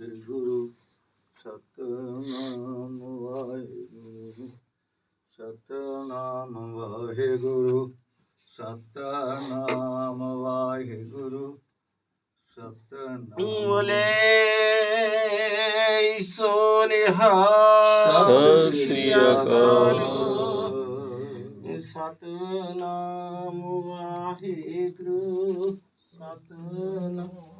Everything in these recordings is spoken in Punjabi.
ਵਾਹਿਗੁਰੂ ਸਤਨਾਮ ਵਾਹਿਗੁਰੂ ਸਤਨਾਮ ਵਾਹਿਗੁਰੂ ਸਤਨਾਮ ਵਾਹਿਗੁਰੂ ਸਤਨਾਮ ਬੋਲੇ ਸੋਨਿਹਾ ਸਤਿ ਸ੍ਰੀ ਅਕਾਲ। ਸਤਨਾਮ ਵਾਹਿਗੁਰੂ ਸਤਨਾਮ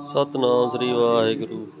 ਸਤਨਾਮ ਸ੍ਰੀ ਵਾਹਿਗੁਰੂ।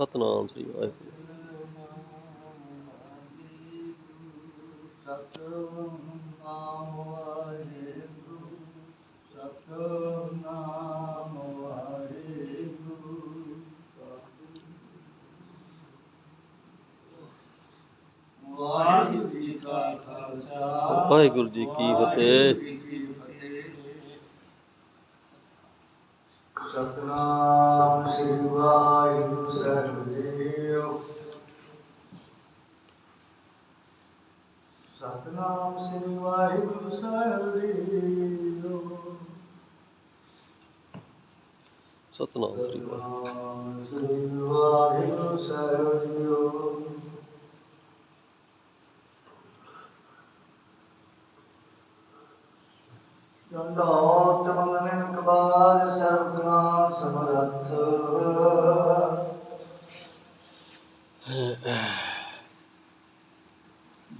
ਸਤਨਾਮ ਸ੍ਰੀ ਵਾਹਿਗੁਰੂ ਸਤਨਾਮ ਵਾਹਿਗੁਰੂ ਸਤਨਾਮ ਨਾਮ ਵਾਹਿਗੁਰੂ ਵਾਹਿਗੁਰੂ ਜੀ ਕਾ ਖਾਲਸਾ ਵਾਹਿਗੁਰੂ ਜੀ ਕੀ ਫਤਿਹ ਵਾਹਿਗੁਰੂ ਜੀ ਕੀ ਫਤਿਹ ਸਤਨਾਮ ਸ੍ਰੀ ਵਾਹਿਗੁਰੂ ਸਾਹਿਬ ਜੀਓ ਸਤਨਾਮ ਸ੍ਰੀ ਵਾਹਿਗੁਰੂ ਸਾਹਿਬ ਜੀਓ ਸਤਨਾਮ ਸ੍ਰੀ ਵਾਹਿਗੁਰੂ। ਸਾਹਿਬ ਜੀਓ ਦੰਡੋਤ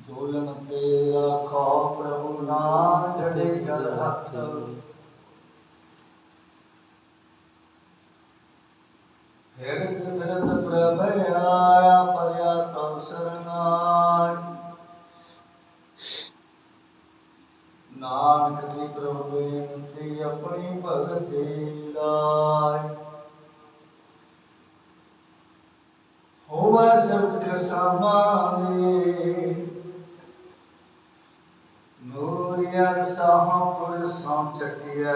જોયન તે આખો પ્રભુના જડે ડરહત હેરત ભરત પ્રભયા પર हुआ सबका सामाने। नूरिया साहों पर चटिया।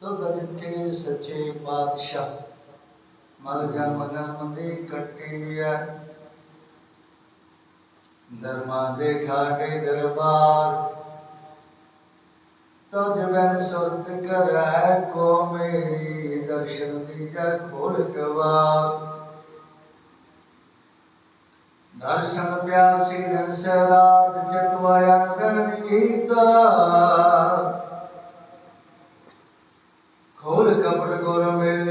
तो दलित के बादशाह मल जन मगन मंदिर कटिया दरमा देखा के दरबार। तो जब सुरत कराए को मेरी। दर्शन दीजा खोल कवा दर्शन प्यासी धन से रात जतवाया गणनीता खोल कपड़ गोर में